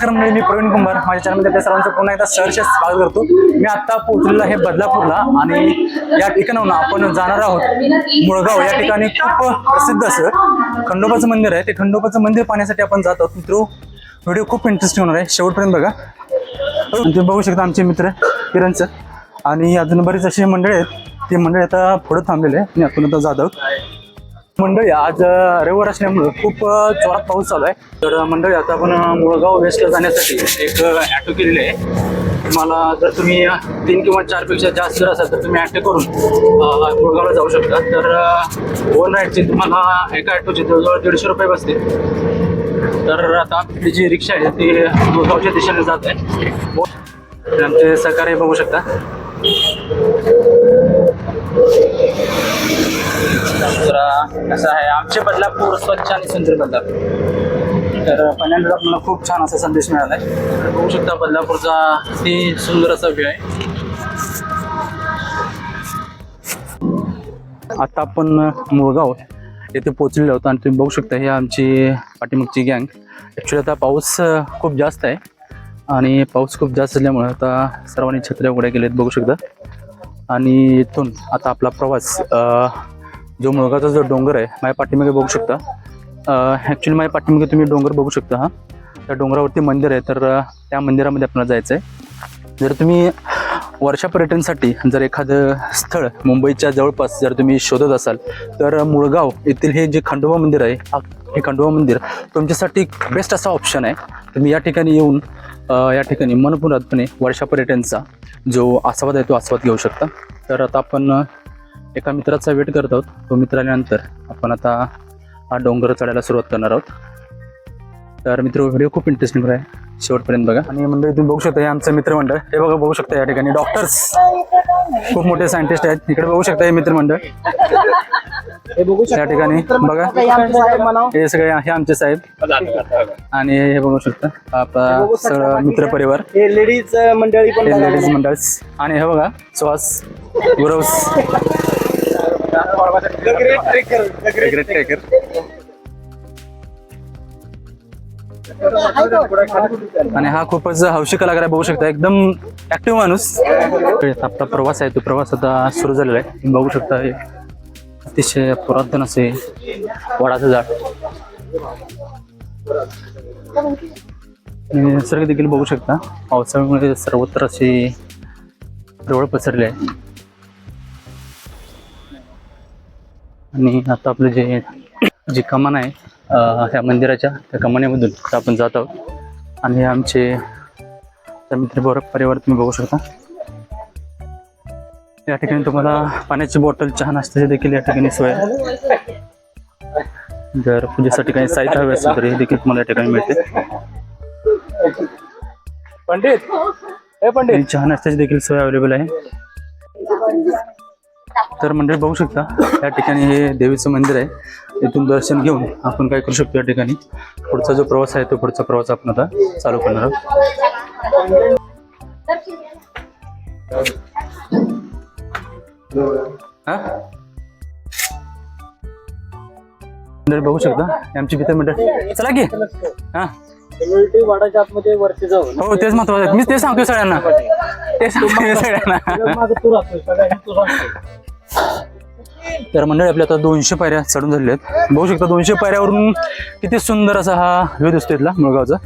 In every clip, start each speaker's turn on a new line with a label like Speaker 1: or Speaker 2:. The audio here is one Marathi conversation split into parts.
Speaker 1: नमस्कार म्हणजे मी प्रवीण कुंभार. माझ्या चॅनलमध्ये त्या सर्वांचं पुन्हा एकदा सहर्ष स्वागत करतो. मी आत्ता पोहोचलेलो आहे बदलापूरला आणि या ठिकाणाहून आपण जाणार आहोत मुळगाव. या ठिकाणी खूप प्रसिद्ध असं खंडोबाचं मंदिर आहे. ते खंडोबाचं मंदिर पाहण्यासाठी आपण जात आहोत. मित्र व्हिडिओ खूप इंटरेस्टिंग होणार आहे. शेवटपर्यंत बघा. ते तुम्ही बघू शकता आमचे मित्र किरणचं. आणि अजून बरीच अशी मंडळी आहेत. ती मंडळी आता पुढे थांबलेले आहे. आणि आपण आता जात आहोत. मंडळी आज रविवार असल्यामुळं खूप जोरात पाऊस चालू आहे. तर मंडळी आता आपण मुळगाव वेस्टला जाण्यासाठी एक ॲटो केलेली आहे. तुम्हाला जर तुम्ही तीन किंवा चारपेक्षा जास्त जर असाल तर तुम्ही ॲटो करून मुळगावला जाऊ शकता. तर ओव्हर नाईटची तुम्हाला एका ॲटोचे जवळजवळ दीडशे रुपये बसतील. तर आता आपली जी रिक्षा आहे ती मुळगावच्या दिशेने जात आहे. आमचे सहकार्य बघू शकता. तर कसं आहे? आमचे बदलापूर स्वच्छ आणि सुंदर बदलापूर तर पहिल्यांदाच आपल्याला खूप छान असा संदेश मिळाला आहे बघू शकता बदलापूरचा अति सुंदर असा व्ह्यू आहे. आता आपण मुळगाव येथे पोचलेलो आहोत आणि तुम्ही बघू शकता ही आमची पाठीमागची गँग ॲक्च्युली आता पाऊस खूप जास्त आहे. आणि पाऊस खूप जास्त असल्यामुळं आता सर्वांनी छत्र्या उघड्या केल्यात बघू शकता. आणि इथून आता आपला प्रवास जो मुळगाचा जो डोंगर आहे माझ्या पाठीमागे बघू शकता. ॲक्च्युली माझ्या पाठीमागे तुम्ही डोंगर बघू शकता हा. त्या डोंगरावरती मंदिर आहे तर त्या मंदिरामध्ये आपल्याला जायचं आहे जर तुम्ही वर्षा पर्यटनसाठी जर एखादं स्थळ मुंबईच्या जवळपास जर तुम्ही शोधत असाल तर मुळगाव येथील हे जे खंडोबा मंदिर आहे हा- हे खंडोबा मंदिर तुमच्यासाठी बेस्ट असा ऑप्शन आहे. तुम्ही या ठिकाणी येऊन या ठिकाणी मनपुरातपणे वर्षा पर्यटनचा जो आस्वाद आहे तो आस्वाद घेऊ शकता. तर आता आपण एका मित्राचा वेट करत आहोत. तो मित्र आल्यानंतर आपण आता हा डोंगर चढायला सुरुवात करणार आहोत. तर मित्र व्हिडिओ खूप इंटरेस्टिंग आहे. शेवटपर्यंत बघा. आणि मंडळी तुम्ही बघू शकता हे आमचं मित्रमंडळ. हे बघा बघू शकता या ठिकाणी. डॉक्टर्स. खूप मोठे सायंटिस्ट आहेत. इकडे बघू शकता हे मित्रमंडळ. या ठिकाणी बघा. हे सगळे हे आमचे साहेब. आणि हे बघू शकता आपला सगळं मित्र परिवार
Speaker 2: लेडीज मंडळी पण
Speaker 1: लेडीज मंडळस आणि हे बघा सुहास गुरवस
Speaker 2: ग्रेट ट्रेकर
Speaker 1: आणि हा खूपच हौशी कलाकार आहे बघू शकता. एकदम ऍक्टिव्ह माणूस. आपला प्रवास आहे तो प्रवास आता सुरू झालेला आहे. बघू शकता हे अतिशय पुरातन असे वडाचं झाड. निसर्ग देखील बघू शकता. पावसाळ्यामुळे सर्वत्र असे हिरवळ पसरले आहे. आणि आता आपलं जे जी कमान आहे ह्या मंदिराच्या त्या कमानीमधून आता आपण जात आहोत. आणि आमचे त्या मित्र परिवार तुम्ही बघू शकता. या ठिकाणी तुम्हाला पाण्याची बॉटल चहा नाश्त्याची देखील या ठिकाणी सोय आहे. जर पूजेसाठी काही साहित्य हवे असेल तर हे देखील तुम्हाला या ठिकाणी मिळते.
Speaker 2: पंडित हे पंडित.
Speaker 1: चहा नाश्त्याची देखील सोय अवेलेबल आहे. तर मंडळी बघू शकता या ठिकाणी हे देवीचं मंदिर आहे. इथून दर्शन घेऊन आपण काय करू शकतो या ठिकाणी? पुढचा जो प्रवास आहे तो पुढचा प्रवास आपण आता चालू करणार आहोत. बघू शकता? आमची मित्र मंडळ. चला की. हा.
Speaker 2: वाडाच्या आतमध्ये वरती
Speaker 1: हो तेच महत्वाचं आहे. मी तेच सांगतोय सगळ्यांना. तेच सांगतोय सगळ्यांना. तर मंडळी आपल्या आता दोनशे पायऱ्या चढून झालेल्या आहेत बघू शकता दोनशे पायऱ्यावरून किती सुंदर असा हा व्ह्यू दिसतो इथला मुळगावचा.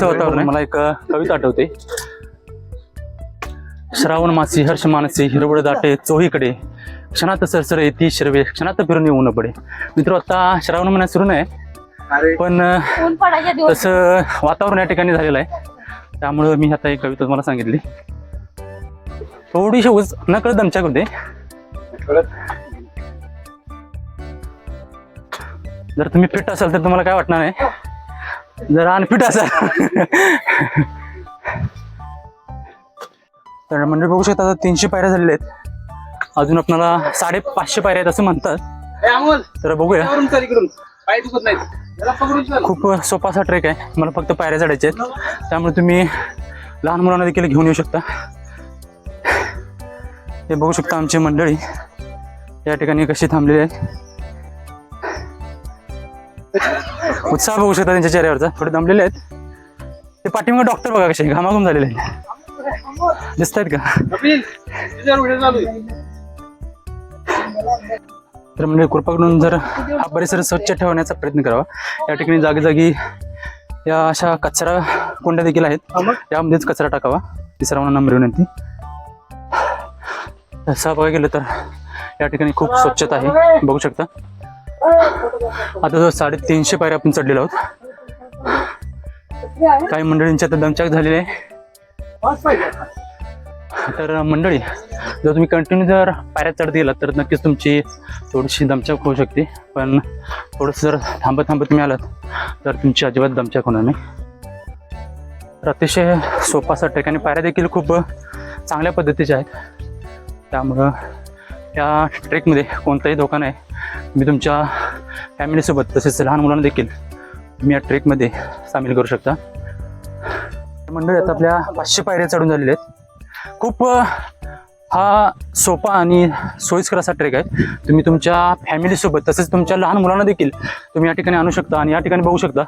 Speaker 1: असं वातावरण आहे मला एक कविता आठवते. श्रावण मासी हर्ष मानसी हिरवळ दाटे चोहीकडे. क्षणात सरसर येते शिरवे क्षणात फिरून येऊ न पडे. मित्र आता श्रावण महिना सुरू नाही. पण तसं वातावरण या ठिकाणी झालेलं आहे. त्यामुळं मी आता एक कविता तुम्हाला सांगितली. थोडीशी उज नकळत दमच्या करते जर तुम्ही फिट असाल तर तुम्हाला काय वाटणार नाही जर अनफिट असाल. तर म्हणजे बघू शकता आता तीनशे पायऱ्या झालेल्या आहेत. अजून आपल्याला साडेपाचशे पायऱ्या आहेत असं म्हणतात. तर बघूया. खूप सोपा असा ट्रेक आहे. मला फक्त पायऱ्या चढायच्या आहेत. त्यामुळे तुम्ही लहान मुलांना देखील घेऊन येऊ शकता. हे बघू शकता आमची मंडळी. या ठिकाणी कशी थांबलेली आहे उत्साह बघू शकता त्यांच्या चेहऱ्यावरचा. थोडे दमलेले आहेत. ते पाठीमागे डॉक्टर बघा कसे घामाघूम झालेले आहेत. दिसत आहेत का? तर म्हणजे कृपा करून जर हा परिसर स्वच्छ ठेवण्याचा प्रयत्न करावा. या ठिकाणी जागी जागी या अशा कचरा कोंड्या देखील आहेत. यामध्येच कचरा टाकावा. ती सर्वांना नंबर विनंती. तसं बघायला गेलं तर या ठिकाणी खूप स्वच्छता आहे. बघू शकता. आता जो साडेतीनशे पायऱ्या आपण चढलेलो आहोत. काही मंडळींच्या आता दमचाक झालेले आहे. तर मंडळी जर तुम्ही कंटिन्यू जर पायऱ्या चढत गेलात तर नक्कीच तुमची थोडीशी दमचाक होऊ शकते. पण थोडंसं जर थांबत थांबत तुम्ही आलात तर तुमची अजिबात दमचाक होणार नाही. तर अतिशय सोपा असा ट्रेक आणि पायऱ्या देखील खूप चांगल्या पद्धतीच्या आहेत. त्यामुळं या ट्रेकमध्ये कोणताही धोका नाही तुम्ही तुमच्या फॅमिलीसोबत तसेच लहान मुलांना देखील तुम्ही या ट्रेकमध्ये सामील करू शकता. मंडळी आता आपल्या पाचशे पायऱ्या चढून झालेल्या आहेत. खूप हा सोपा आणि सोयीस्कर असा ट्रेक आहे. तुम्ही तुमच्या फॅमिलीसोबत तसेच तुमच्या लहान मुलांना देखील तुम्ही या ठिकाणी आणू शकता आणि या ठिकाणी बघू शकता.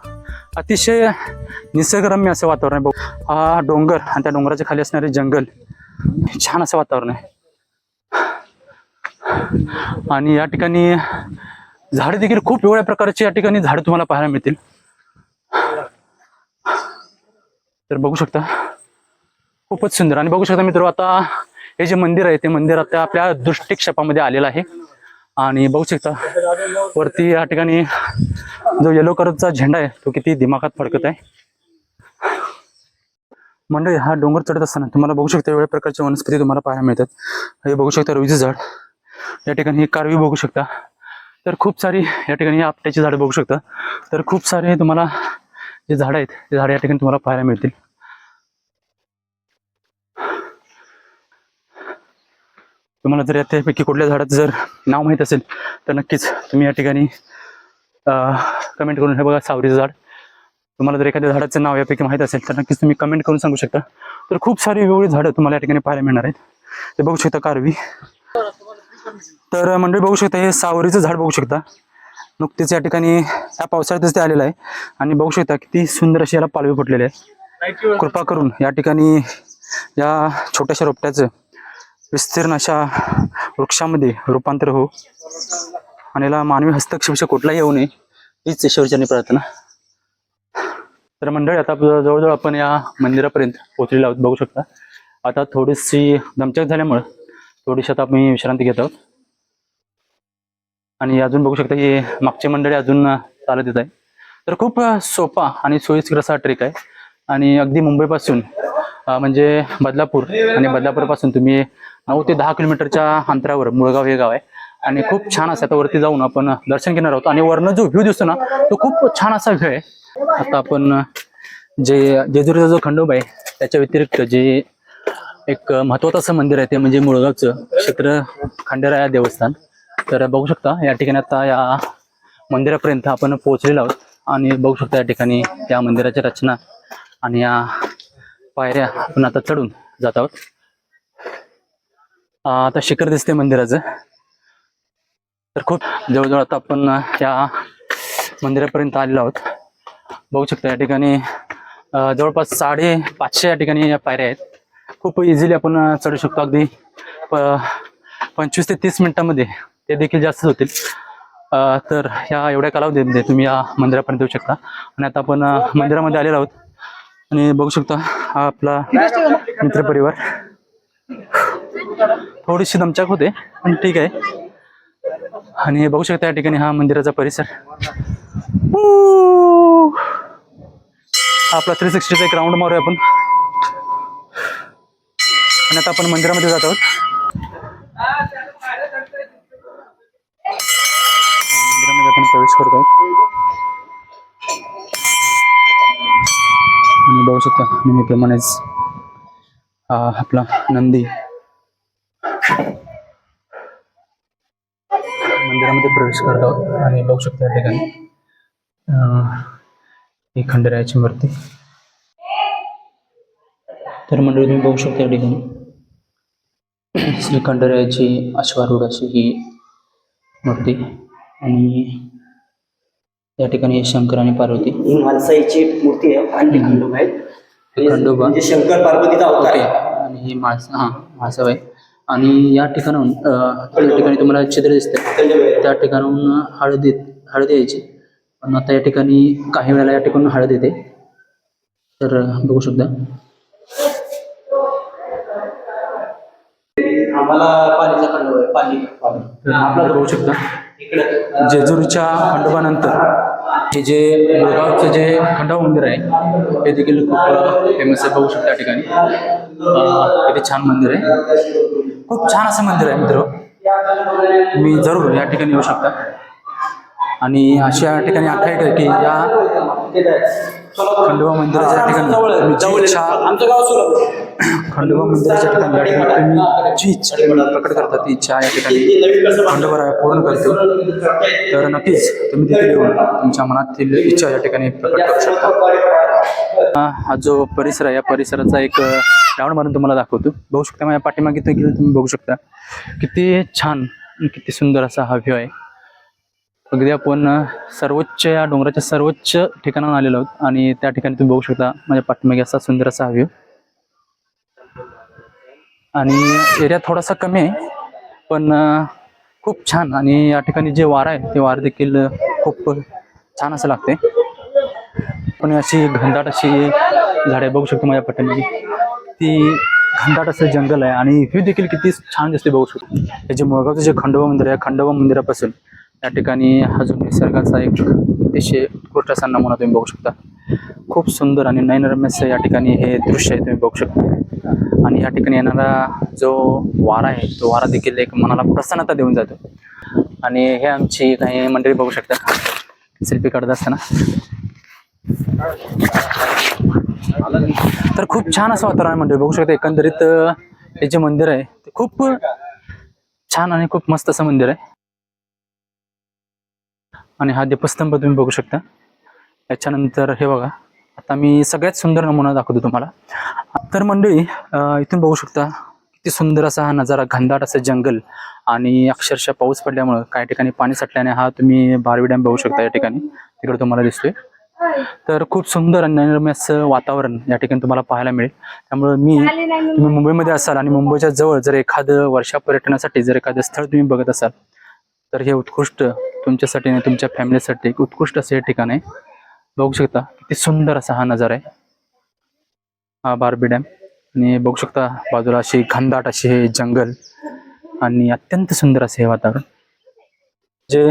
Speaker 1: अतिशय निसर्गरम्य असं वातावरण आहे. बघू हा डोंगर आणि त्या डोंगराच्या खाली असणारे जंगल छान असं वातावरण आहे. आणि या ठिकाणी झाडे देखील खूप वेगळ्या प्रकारची या ठिकाणी झाडं तुम्हाला पाहायला मिळतील. तर बघू शकता खूपच सुंदर. आणि बघू शकता मित्र आता हे जे मंदिर आहे ते मंदिर आता आपल्या दृष्टिक्षेपामध्ये आलेलं आहे. आणि बघू शकता वरती या ठिकाणी जो येलो कलरचा झेंडा आहे तो किती दिमागात फडकत आहे. मंडळी हा डोंगर चढत असताना तुम्हाला बघू शकता वेगळ्या प्रकारच्या वनस्पती तुम्हाला पाहायला मिळतात. हे बघू शकता रुईचं झाड. या ठिकाणी ही कारवी बघू शकता. तर खूप सारी या ठिकाणी आपट्याची झाडं बघू शकता. तर खूप सारे तुम्हाला जे झाडं आहेत ते झाडं या ठिकाणी तुम्हाला पाहायला मिळतील. तुम्हाला जर यापैकी कुठल्या झाडाचं जर नाव माहीत असेल तर नक्कीच तुम्ही या ठिकाणी कमेंट करून हे बघा सावरीचं झाड. तुम्हाला जर एखाद्या झाडाचं नाव यापैकी माहीत असेल तर नक्कीच तुम्ही कमेंट करून सांगू शकता. तर खूप सारी वेगवेगळी झाडं तुम्हाला या ठिकाणी पाहायला मिळणार आहेत. ते बघू शकता कारवी तर मंडळी बघू शकता हे सावरीचं झाड बघू शकता. नुकतेच या ठिकाणी या पावसाळ्यातच ते आलेलं आहे. आणि बघू शकता किती सुंदर अशी याला पालवी फुटलेले आहे. कृपा करून या ठिकाणी या छोट्याशा रोपट्याचं विस्तीर्ण अशा वृक्षामध्ये रूपांतर हो आणि याला मानवी हस्तक्षेप कुठलाही येऊ नये हीच ईश्वरचरणी प्रार्थना. तर मंडळी आता जवळजवळ आपण या मंदिरापर्यंत पोहोचलेलो आहोत बघू शकता. आता थोडीशी दमचक झाल्यामुळं थोडीशी आता मी विश्रांती घेत. आहोत आणि अजून बघू शकता की मागचे मंडळी अजून चालत येत आहे. तर खूप सोपा आणि सोयीस्कर असा ट्रेक आहे. आणि अगदी मुंबईपासून म्हणजे बदलापूर आणि बदलापूरपासून तुम्ही नऊ ते दहा किलोमीटरच्या अंतरावर मुळगाव हे गाव आहे. आणि खूप छान असं आता वरती जाऊन आपण दर्शन घेणार आहोत. आणि वरनं जो व्ह्यू दिसतो ना तो खूप छान असा व्ह्यू आहे. आता आपण जे जेजुरीचा जो खंडोबा आहे त्याच्या व्यतिरिक्त जे एक महत्वाचं असं मंदिर आहे ते म्हणजे मुळगावचं क्षेत्र खंडेराया देवस्थान. तर बघू शकता या ठिकाणी आता या मंदिरापर्यंत आपण पोहोचलेलो आहोत आणि बघू शकता या ठिकाणी या मंदिराच्या रचना आणि या पायऱ्या आपण आता चढून जात आहोत. आता शिखर दिसते मंदिराचं. तर खूप जवळजवळ आता आपण या मंदिरापर्यंत आलेलो आहोत. बघू शकता या ठिकाणी जवळपास साडे पाचशे या ठिकाणी या पायऱ्या आहेत. खूप इझिली आपण चढू शकतो. अगदी पंचवीस ते तीस मिनिटामध्ये ते देखील जास्तच होतील. तर ह्या एवढ्या कालावधीमध्ये तुम्ही या मंदिरापर्यंत येऊ शकता. आणि आता आपण मंदिरामध्ये आलेलो आहोत. आणि बघू शकता हा आपला मित्रपरिवार. थोडीशी दमचाक होते पण ठीक आहे. आणि बघू शकता या ठिकाणी हा मंदिराचा परिसर. आपला थ्री सिक्स्टीचा एक राऊंड मारूया आपण. आणि आता आपण मंदिरामध्ये जात आहोत. मंदिरामध्ये आपण प्रवेश करत आहोत. आणि बघू शकता नेहमीप्रमाणेच आपला नंदी. मंदिरामध्ये प्रवेश करत आहोत. आणि बघू शकता या ठिकाणी ही खंडरायाची मूर्ती. तर मंडळी तुम्ही बघू शकता या ठिकाणी. श्री खंडेरायाची अश्वारूढ अशी ही मूर्ती. आणि या ठिकाणी शंकर आणि पार्वती.
Speaker 3: ही माणसाची मूर्ती आहे. आणि ते खंडोबा आहेत.
Speaker 1: हे खंडोबा.
Speaker 3: म्हणजे शंकर पार्वतीचा अवतार आहे.
Speaker 1: आणि ही मास हां मासव आहे आणि या ठिकाणाहून या ठिकाणी तुम्हाला चित्र दिसते त्या ठिकाणाहून हळद हळद यायची. पण आता या ठिकाणी काही वेळेला या ठिकाणून हळद येते. तर बघू शकता.
Speaker 3: आम्हाला पालीचा खंडोबा आहे पाली पाली
Speaker 1: तर आपल्याला बघू शकता.
Speaker 3: इकडे
Speaker 1: जेजुरीच्या खंडोबानंतर हे जे मुळगावचं जे खंडोबा मंदिर आहे हे देखील खूप फेमस आहे. बघू शकता या ठिकाणी. किती छान मंदिर आहे. खूप छान असं मंदिर आहे मित्र. तुम्ही जरूर या ठिकाणी येऊ शकता. आणि अशी या ठिकाणी आख्यायिका आहे की या खंडोबा मंदिराच्या या ठिकाणी
Speaker 3: आमचं गाव
Speaker 1: खंडोबा मंदिराच्या ठिकाणी तुम्ही जी इच्छा प्रकट करता ती इच्छा या ठिकाणी खंडोबा पूर्ण करतो तर नक्कीच तुम्ही तिथे येऊन तुमच्या मनातील इच्छा या ठिकाणी प्रकट करू शकता. हा जो परिसर आहे या परिसराचा एक राऊंड मारून तुम्हाला दाखवतो. बघू शकता माझ्या पाठीमागे तुम्ही बघू शकता. किती छान किती सुंदर असा हा व्ह्यू आहे. अगदी आपण सर्वोच्च या डोंगराच्या सर्वोच्च ठिकाणावर आलेलो आहोत आणि त्या ठिकाणी तुम्ही बघू शकता माझ्या पाठीमागे असा सुंदर असा हा व्ह्यू आणि एरिया थोडासा कमी आहे पण खूप छान. आणि या ठिकाणी जे वार आहे ते वार देखील खूप छान असं लागते पण अशी घनदाट अशी झाडे बघू शकतो माझ्या पट्ट्यामध्ये ती घनदाट असं जंगल आहे आणि व्ह्यू देखील किती छान दिसते बघू शकतो. हे जे मुळगावचं जे खंडोबा मंदिर आहे खंडोबा मंदिरापासून या ठिकाणी अजून निसर्गाचा एक अतिशय उत्कृष्ट असा नमुना तुम्ही बघू शकता. खूप सुंदर आणि नयनरम्य या ठिकाणी हे दृश्य आहे तुम्ही बघू शकता. आणि या ठिकाणी येणारा जो वारा आहे तो वारा देखील एक मनाला प्रसन्नता देऊन जातो. आणि हे आमची काही मंडळी बघू शकता सेल्फी काढत असताना. तर खूप छान असं वातावरण आहे मंडळी. बघू शकता एकंदरीत हे जे मंदिर आहे ते खूप छान आणि खूप मस्त असं मंदिर आहे. आणि हा दीपस्तंभ तुम्ही बघू शकता. याच्यानंतर हे बघा आता मी सगळ्यात सुंदर नमुना दाखवतो तुम्हाला. तर मंडळी इथून बघू शकता किती सुंदर असा हा नजारा घनदाट असं जंगल आणि अक्षरशः पाऊस पडल्यामुळं काही ठिकाणी पाणी साठल्याने हा तुम्ही बारवी डॅम बघू शकता या ठिकाणी. तिकडे तुम्हाला दिसतोय. तर खूप सुंदर आणि नैनरम्य असं वातावरण या ठिकाणी तुम्हाला पाहायला मिळेल. त्यामुळे मी तुम्ही मुंबईमध्ये असाल आणि मुंबईच्या जवळ जर एखादं वर्षा पर्यटनासाठी जर एखादं स्थळ तुम्ही बघत असाल तर हे उत्कृष्ट तुमच्यासाठी आणि तुमच्या फॅमिलीसाठी एक उत्कृष्ट असं हे ठिकाण आहे. बघू शकता किती सुंदर असा हा नजारा आहे. हा बारबी डॅम. आणि बघू शकता बाजूला अशी घनदाट अशी हे जंगल आणि अत्यंत सुंदर असे हे वातावरण. जे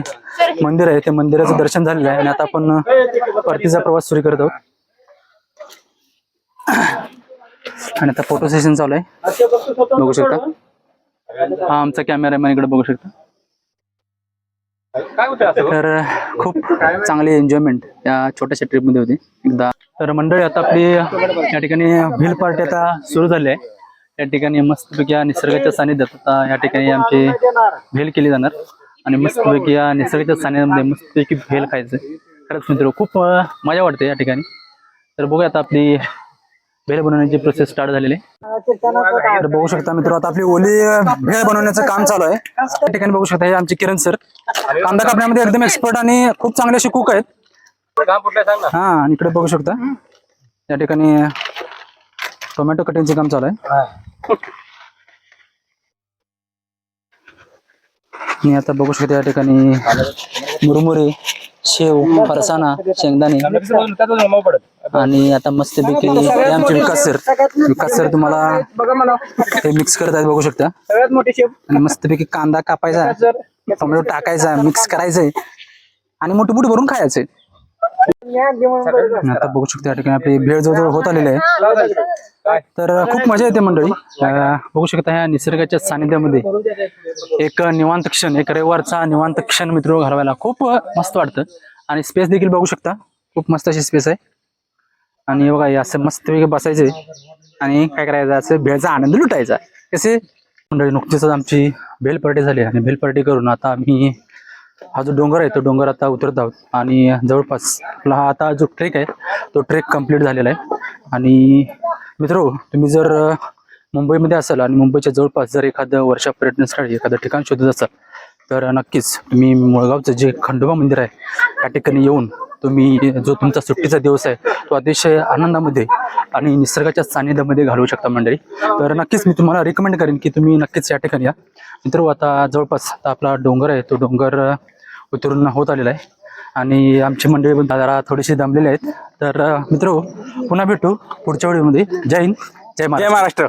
Speaker 1: मंदिर आहे ते मंदिराचं दर्शन झालेलं आहे आणि आता आपण परतीचा प्रवास सुरू करत आहोत. आणि आता फोटो सेशन चालू आहे. बघू शकता. हा आमचा कॅमेरामॅन इकडे बघू शकता. तर खूप चांगली एन्जॉयमेंट या छोट्याशा ट्रिपमध्ये होती. एकदा तर मंडळी आता आपली या ठिकाणी व्हील पार्टी आता सुरू झाली आहे. या ठिकाणी मस्तपैकी या निसर्गाच्या सानिध्यात आता या ठिकाणी आमची भेल केली जाणार. आणि मस्तपैकी या निसर्गाच्या सानिध्यामध्ये मस्तपैकी भेल खायचं. खरंच मित्र खूप मजा वाटते या ठिकाणी. तर बघूया आता आपली भेल बनवण्याची प्रोसेस स्टार्ट झालेली आहे. तर बघू शकता मित्र आता आपली ओली भेळ बनवण्याचं काम चालू आहे. या ठिकाणी बघू शकता हे आमचे किरण सर कांदा कापण्यामध्ये एकदम एक्सपर्ट आणि खूप चांगले असे कुक आहेत.
Speaker 2: काम कुठलं सांग ना
Speaker 1: हा आणि इकडे बघू शकता. या ठिकाणी टोमॅटो कटिंगचे काम चालू आहे. आणि आता बघू शकता या ठिकाणी मुरमुरे. शेव फरसाणा शेंगदाणे. आणि आता मस्तपैकी हे आमचे विकास सर विकास सर तुम्हाला हे मिक्स करत आहेत बघू शकता.
Speaker 2: सगळ्यात मोठी शेप
Speaker 1: आणि मस्तपैकी कांदा कापायचा. टोमॅटो टाकायचा मिक्स करायचंय. आणि मोठी मोठी भरून खायचंय. आता बघू शकतो या ठिकाणी आपली भेळ जवळजवळ होत आलेली आहे. तर खूप मजा येते मंडळी. बघू शकता ह्या निसर्गाच्या सानिध्यामध्ये एक निवांत क्षण एक रविवारचा निवांत क्षण मित्र घालवायला खूप मस्त वाटतं. आणि स्पेस देखील बघू शकता. खूप मस्त अशी स्पेस आहे. आणि बघा असं मस्त बसायचे आणि काय करायचं असं भेळचा आनंद लुटायचा. कसे? मंडळी नुकतीच आमची भेल पार्टी झाली आणि भेल पार्टी करून आता आम्ही हा जो डोंगर आहे तो डोंगर आता उतरत आहोत. आणि जवळपास आपला हा आता जो ट्रेक आहे तो ट्रेक कंप्लीट झालेला आहे. आणि मित्र तुम्ही जर मुंबईमध्ये असाल आणि मुंबईच्या जवळपास जर एखादं वर्षा पर्यटनस्थळी एखादं ठिकाण शोधत असाल तर नक्कीच तुम्ही मुळगावचं जे खंडोबा मंदिर आहे त्या ठिकाणी येऊन तुम्ही जो तुमचा सुट्टीचा दिवस आहे तो अतिशय आनंदामध्ये आणि निसर्गाच्या सानिध्यामध्ये घालवू शकता मंडळी. तर नक्कीच मी तुम्हाला रिकमेंड करेन की तुम्ही नक्कीच या ठिकाणी या. मित्र आता जवळपास आपला डोंगर आहे तो डोंगर उतरून होत आलेला आहे. आणि आमची मंडळी पण जरा थोडीशी दमलेली आहेत. तर मित्र पुन्हा भेटू पुढच्या वेळीमध्ये जय हिंद जय महाराष्ट्र.
Speaker 2: जय महाराष्ट्र.